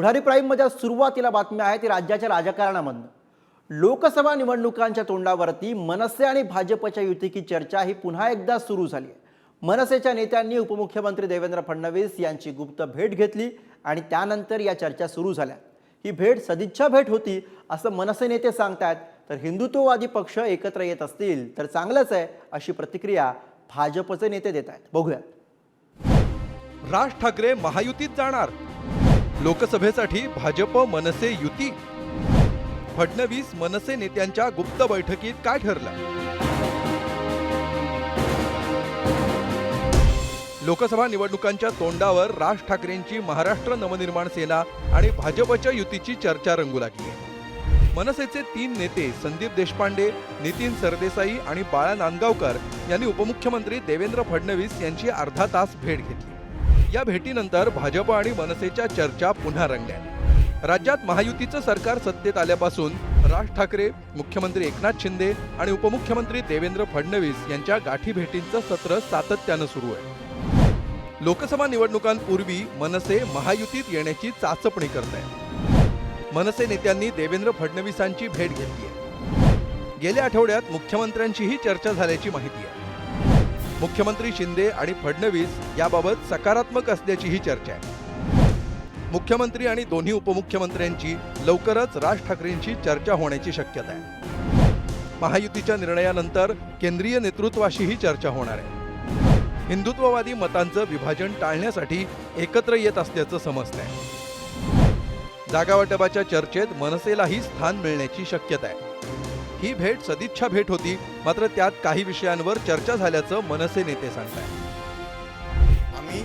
पुढारी प्राईममध्ये सुरुवातीला बातम्या आहेत ती राज्याच्या राजकारणामधनं. लोकसभा निवडणुकांच्या तोंडावरती मनसे आणि भाजपच्या युतीची चर्चा ही पुन्हा एकदा सुरू झाली आहे मनसेच्या नेत्यांनी उपमुख्यमंत्री देवेंद्र फडणवीस यांची गुप्त भेट घेतली आणि त्यानंतर या चर्चा सुरू झाल्या. ही भेट सदिच्छा भेट होती असं मनसे नेते सांगतायत. तर हिंदुत्ववादी पक्ष एकत्र येत असतील तर चांगलंच आहे अशी प्रतिक्रिया भाजपचे नेते देत आहेत बघूयात. राज ठाकरे महायुतीत जाणार. लोकसभेसाठी भाजप मनसे युती. फडणवीस मनसे नेत्यांच्या गुप्त बैठकीत काय ठरलं? लोकसभा निवडणुकांच्या तोंडावर राज ठाकरेंची महाराष्ट्र नवनिर्माण सेना आणि भाजपच्या युतीची चर्चा रंगू लागली. मनसेचे तीन नेते संदीप देशपांडे नितीन सरदेसाई आणि बाळा नांदगावकर यांनी उपमुख्यमंत्री देवेंद्र फडणवीस यांची अर्धा तास भेट घेतली. या भेटीनंतर भाजप आणि मनसेच्या चर्चा पुन्हा रंगल्या. राज्यात महायुतीचं सरकार सत्तेत आल्यापासून राज ठाकरे मुख्यमंत्री एकनाथ शिंदे आणि उपमुख्यमंत्री देवेंद्र फडणवीस यांच्या गाठी भेटींचं सत्र सातत्यानं सुरू आहे. लोकसभा निवडणुकांपूर्वी मनसे महायुतीत येण्याची चाचपणी करत आहे मनसे नेत्यांनी देवेंद्र फडणवीसांची भेट घेतली आहे. गेल्या आठवड्यात मुख्यमंत्र्यांचीही चर्चा झाल्याची माहिती आहे. मुख्यमंत्री शिंदे आणि फडणवीस याबाबत सकारात्मक असल्याचीही चर्चा आहे. मुख्यमंत्री आणि दोन्ही उपमुख्यमंत्र्यांची लवकरच राज ठाकरेंशी चर्चा होण्याची शक्यता आहे. महायुतीच्या निर्णयानंतर केंद्रीय नेतृत्वाशीही चर्चा होणार आहे. हिंदुत्ववादी मतांचं विभाजन टाळण्यासाठी एकत्र येत असल्याचं समजतंय. जागावाटपाच्या चर्चेत मनसेलाही स्थान मिळण्याची शक्यता आहे. ही भेट सदिच्छा भेट होती. मात्र त्यात काही विषयांवर चर्चा झाल्याचं मनसे नेते सांगतायत. आम्ही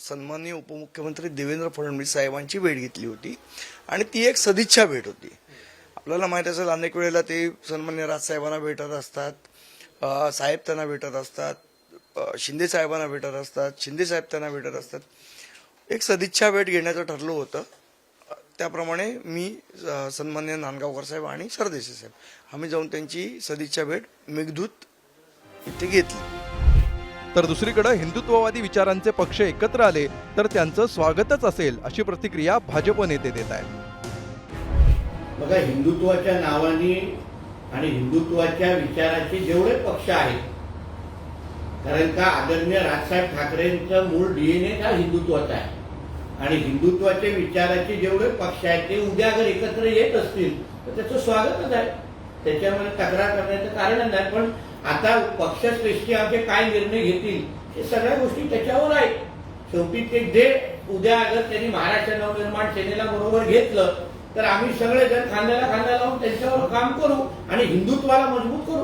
सन्माननीय उपमुख्यमंत्री देवेंद्र फडणवीस साहेबांची भेट घेतली होती आणि ती एक सदिच्छा भेट होती. आपल्याला माहीत असेल अनेक वेळेला ते सन्मान्य राजसाहेबांना भेटत असतात साहेब त्यांना भेटत असतात शिंदे साहेबांना भेटत असतात शिंदे साहेब त्यांना भेटत असतात. एक सदिच्छा भेट घेण्याचं ठरलं होतं. त्याप्रमाणे मी सन्मान्य नांदगावकर साहेब आणि सरदेसाई साहेब आम्ही जाऊन त्यांची सदिच्छा भेट मेघदूत इथे घेतली. तर दुसरीकडे हिंदुत्ववादी विचारांचे पक्ष एकत्र आले तर त्यांचं स्वागतच असेल अशी प्रतिक्रिया भाजप नेते देत आहेत. बघा हिंदुत्वाच्या नावाने आणि हिंदुत्वाच्या विचाराचे जेवढे पक्ष आहेत कारण का आदरणीय राजसाहेब ठाकरेंचं मूळ डीएनए हा हिंदुत्वाचा आहे? आणि हिंदुत्वाच्या विचाराचे जेवढे पक्ष आहेत ते उद्या अगर एकत्र येत असतील तर त्याचं स्वागतच आहे. त्याच्यामध्ये तक्रार करण्याचं कारण नाही पण आता पक्षश्रेष्ठी आमचे काय निर्णय घेतील हे सगळ्या गोष्टी त्याच्यावर आहेत. शेवटी ते जे उद्या अगर त्यांनी महाराष्ट्र नवनिर्माण सेनेला बरोबर घेतलं तर आम्ही सगळे जण खांद्याला खांदा लावून त्यांच्यावर काम करू आणि हिंदुत्वाला मजबूत करू.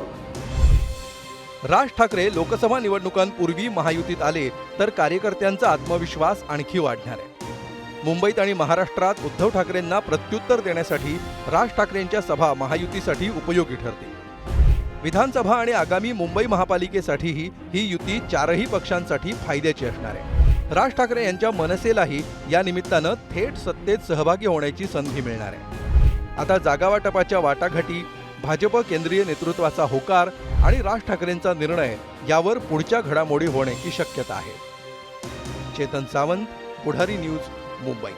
राज ठाकरे लोकसभा निवडणुकांपूर्वी महायुतीत आले तर कार्यकर्त्यांचा आत्मविश्वास आणखी वाढणार आहे. मुंबईत आणि महाराष्ट्रात उद्धव ठाकरेंना प्रत्युत्तर देण्यासाठी राज ठाकरेंच्या सभा महायुतीसाठी उपयोगी ठरतील. विधानसभा आणि आगामी मुंबई महापालिकेसाठीही ही युती चारही पक्षांसाठी फायद्याची असणार आहे. राज ठाकरे यांच्या मनसेलाही या निमित्तानं थेट सत्तेत सहभागी होण्याची संधी मिळणार आहे. आता जागावाटपाच्या वाटाघाटी भाजप केंद्रीय नेतृत्वाचा होकार आणि राज ठाकरेंचा निर्णय यावर पुढच्या घडामोडी होण्याची शक्यता आहे. चेतन सावंत पुढारी न्यूज मुंबई.